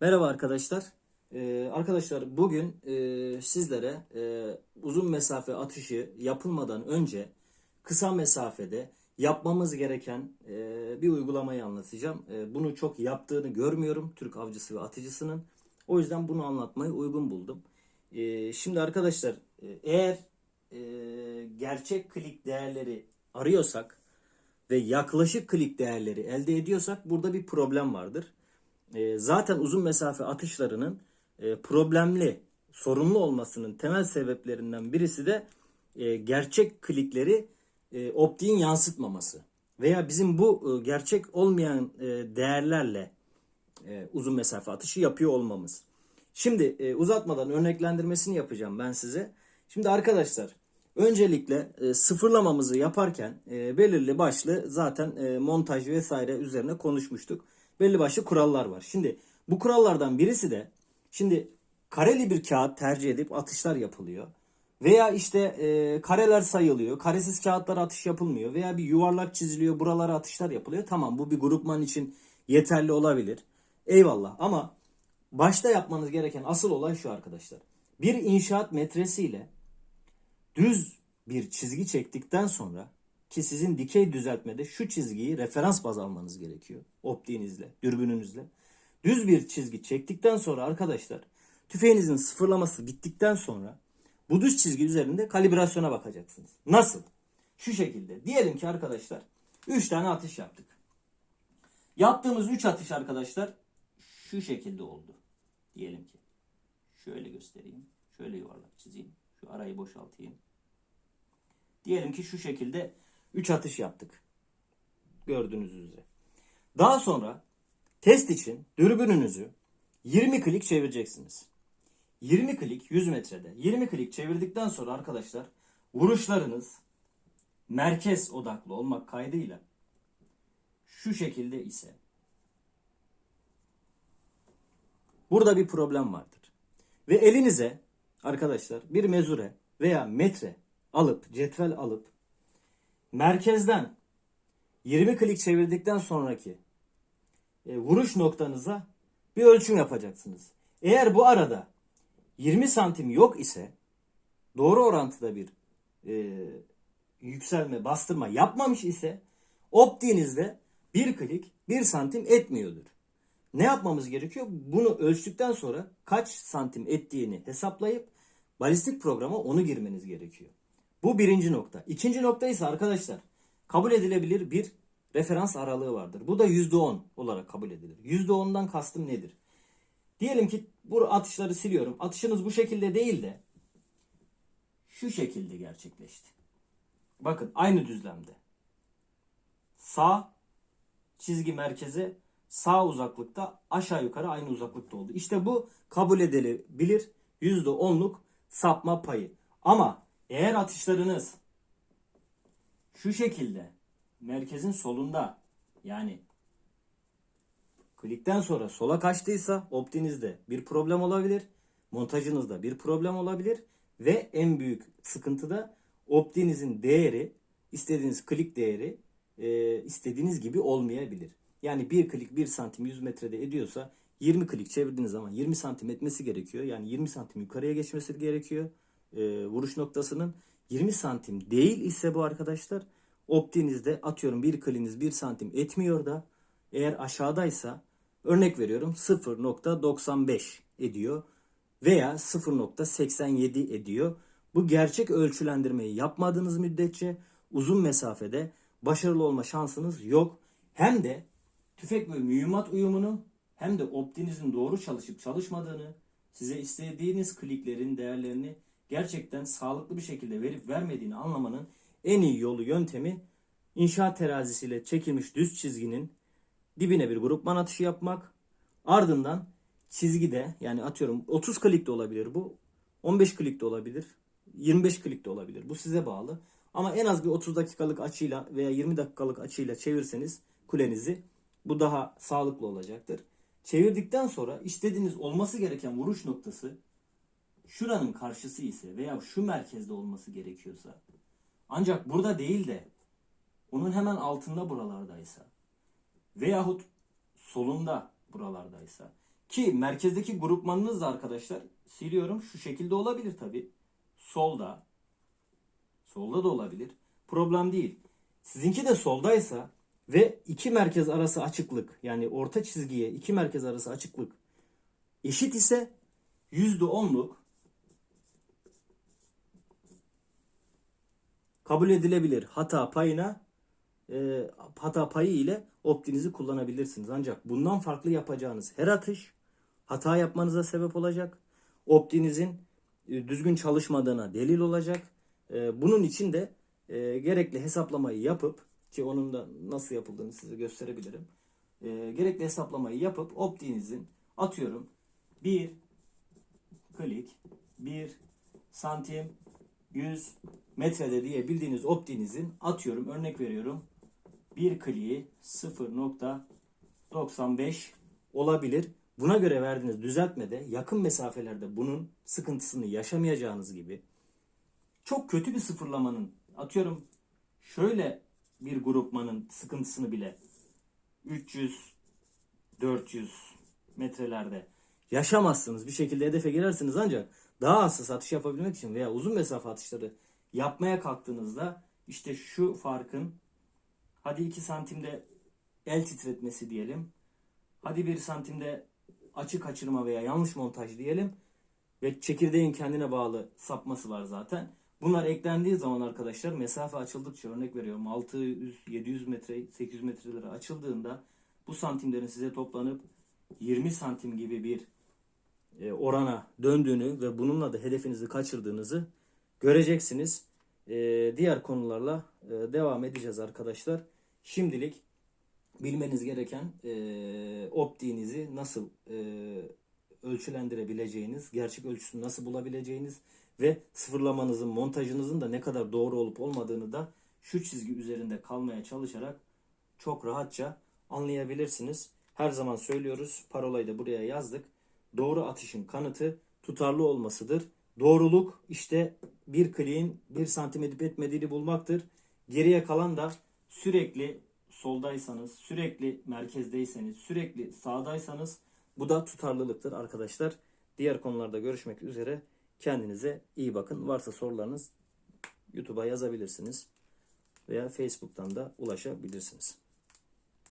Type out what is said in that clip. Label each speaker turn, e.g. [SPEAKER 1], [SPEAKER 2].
[SPEAKER 1] Merhaba arkadaşlar. Ee, arkadaşlar bugün e, sizlere e, uzun mesafe atışı yapılmadan önce kısa mesafede yapmamız gereken e, bir uygulamayı anlatacağım. E, bunu çok yaptığını görmüyorum Türk avcısı ve atıcısının. O yüzden bunu anlatmayı uygun buldum. E, şimdi arkadaşlar e, eğer e, gerçek klik değerleri arıyorsak ve yaklaşık klik değerleri elde ediyorsak burada bir problem vardır. E, zaten uzun mesafe atışlarının e, problemli, sorunlu olmasının temel sebeplerinden birisi de e, gerçek klikleri e, optiğin yansıtmaması veya bizim bu e, gerçek olmayan değerlerle uzun mesafe atışı yapıyor olmamız. Şimdi uzatmadan örneklendirmesini yapacağım ben size. Şimdi arkadaşlar öncelikle sıfırlamamızı yaparken belirli başlı zaten montaj vesaire üzerine konuşmuştuk. Belli başlı kurallar var. Şimdi bu kurallardan birisi de şimdi kareli bir kağıt tercih edip atışlar yapılıyor. Veya işte e, kareler sayılıyor. Karesiz kağıtlara atış yapılmıyor. Veya bir yuvarlak çiziliyor. Buralara atışlar yapılıyor. Tamam bu bir grupman için yeterli olabilir. Eyvallah ama başta yapmanız gereken asıl olay şu arkadaşlar. Bir inşaat metresiyle düz bir çizgi çektikten sonra ki sizin dikey düzeltmede şu çizgiyi referans baz almanız gerekiyor. Optiğinizle, dürbününüzle. Düz bir çizgi çektikten sonra arkadaşlar tüfeğinizin sıfırlaması bittikten sonra bu düz çizgi üzerinde kalibrasyona bakacaksınız. Nasıl? Şu şekilde. Diyelim ki arkadaşlar 3 tane atış yaptık. Yaptığımız 3 atış arkadaşlar şu şekilde oldu. Diyelim ki. Şöyle göstereyim. Şöyle yuvarlak çizeyim. Şu arayı boşaltayım. Diyelim ki şu şekilde 3 atış yaptık. Gördüğünüz üzere. Daha sonra test için dürbününüzü 20 klik çevireceksiniz. 20 klik 100 metrede. 20 klik çevirdikten sonra arkadaşlar vuruşlarınız merkez odaklı olmak kaydıyla şu şekilde ise burada bir problem vardır. Ve elinize arkadaşlar bir mezure veya metre alıp cetvel alıp merkezden 20 klik çevirdikten sonraki e, vuruş noktanıza bir ölçüm yapacaksınız. Eğer bu arada 20 santim yok ise doğru orantıda bir e, yükselme, bastırma yapmamış ise optiğinizde bir klik 1 santim etmiyordur. Ne yapmamız gerekiyor? Bunu ölçtükten sonra kaç santim ettiğini hesaplayıp balistik programa onu girmeniz gerekiyor. Bu birinci nokta. İkinci nokta ise arkadaşlar kabul edilebilir bir referans aralığı vardır. Bu da %10 olarak kabul edilir. %10'dan kastım nedir? Diyelim ki bu atışları siliyorum. Atışınız bu şekilde değil de şu şekilde gerçekleşti. Bakın aynı düzlemde. Sağ çizgi merkeze sağ uzaklıkta aşağı yukarı aynı uzaklıkta oldu. İşte bu kabul edilebilir %10'luk sapma payı. Ama eğer atışlarınız şu şekilde merkezin solunda yani klikten sonra sola kaçtıysa optinizde bir problem olabilir. Montajınızda bir problem olabilir. Ve en büyük sıkıntı da optinizin değeri istediğiniz klik değeri e, istediğiniz gibi olmayabilir. Yani bir klik 1 santim 100 metrede ediyorsa 20 klik çevirdiğiniz zaman 20 santim etmesi gerekiyor. Yani 20 santim yukarıya geçmesi gerekiyor e, vuruş noktasının 20 santim değil ise bu arkadaşlar optinizde atıyorum bir kliniz 1 santim etmiyor da eğer aşağıdaysa örnek veriyorum 0.95 ediyor veya 0.87 ediyor. Bu gerçek ölçülendirmeyi yapmadığınız müddetçe uzun mesafede başarılı olma şansınız yok. Hem de tüfek ve mühimmat uyumunu hem de optinizin doğru çalışıp çalışmadığını, size istediğiniz kliklerin değerlerini gerçekten sağlıklı bir şekilde verip vermediğini anlamanın en iyi yolu yöntemi inşaat terazisiyle çekilmiş düz çizginin dibine bir grupman atışı yapmak. Ardından çizgide yani atıyorum 30 klik de olabilir bu. 15 klik de olabilir. 25 klik de olabilir. Bu size bağlı. Ama en az bir 30 dakikalık açıyla veya 20 dakikalık açıyla çevirseniz kulenizi bu daha sağlıklı olacaktır. Çevirdikten sonra istediğiniz olması gereken vuruş noktası şuranın karşısı ise veya şu merkezde olması gerekiyorsa ancak burada değil de onun hemen altında buralardaysa veyahut solunda buralardaysa Ki merkezdeki grupmanınız da arkadaşlar siliyorum şu şekilde olabilir tabi. Solda. Solda da olabilir. Problem değil. Sizinki de soldaysa ve iki merkez arası açıklık yani orta çizgiye iki merkez arası açıklık eşit ise %10'luk kabul edilebilir hata payına e, hata payı ile optinizi kullanabilirsiniz. Ancak bundan farklı yapacağınız her atış hata yapmanıza sebep olacak. Optinizin e, düzgün çalışmadığına delil olacak. E, bunun için de e, gerekli hesaplamayı yapıp ki onun da nasıl yapıldığını size gösterebilirim. E, gerekli hesaplamayı yapıp optinizin atıyorum 1 klik 1 santim 100 metrede diye bildiğiniz optinizin atıyorum örnek veriyorum bir kliği 0.95 olabilir. Buna göre verdiğiniz düzeltmede yakın mesafelerde bunun sıkıntısını yaşamayacağınız gibi çok kötü bir sıfırlamanın atıyorum şöyle bir grupmanın sıkıntısını bile 300 400 metrelerde yaşamazsınız. Bir şekilde hedefe girersiniz ancak daha hassas atış yapabilmek için veya uzun mesafe atışları yapmaya kalktığınızda işte şu farkın hadi 2 santimde el titretmesi diyelim. Hadi 1 santimde açı kaçırma veya yanlış montaj diyelim. Ve çekirdeğin kendine bağlı sapması var zaten. Bunlar eklendiği zaman arkadaşlar mesafe açıldıkça örnek veriyorum 600, 700 metre, 800 metrelere açıldığında bu santimlerin size toplanıp 20 santim gibi bir orana döndüğünü ve bununla da hedefinizi kaçırdığınızı göreceksiniz. E, diğer konularla e, devam edeceğiz arkadaşlar. Şimdilik bilmeniz gereken e, optiğinizi nasıl e, ölçülendirebileceğiniz, gerçek ölçüsünü nasıl bulabileceğiniz ve sıfırlamanızın, montajınızın da ne kadar doğru olup olmadığını da şu çizgi üzerinde kalmaya çalışarak çok rahatça anlayabilirsiniz. Her zaman söylüyoruz, parolayı da buraya yazdık. Doğru atışın kanıtı tutarlı olmasıdır. Doğruluk işte bir kliğin bir santim edip etmediğini bulmaktır. Geriye kalan da sürekli soldaysanız, sürekli merkezdeyseniz, sürekli sağdaysanız bu da tutarlılıktır arkadaşlar. Diğer konularda görüşmek üzere. Kendinize iyi bakın. Varsa sorularınız YouTube'a yazabilirsiniz veya Facebook'tan da ulaşabilirsiniz.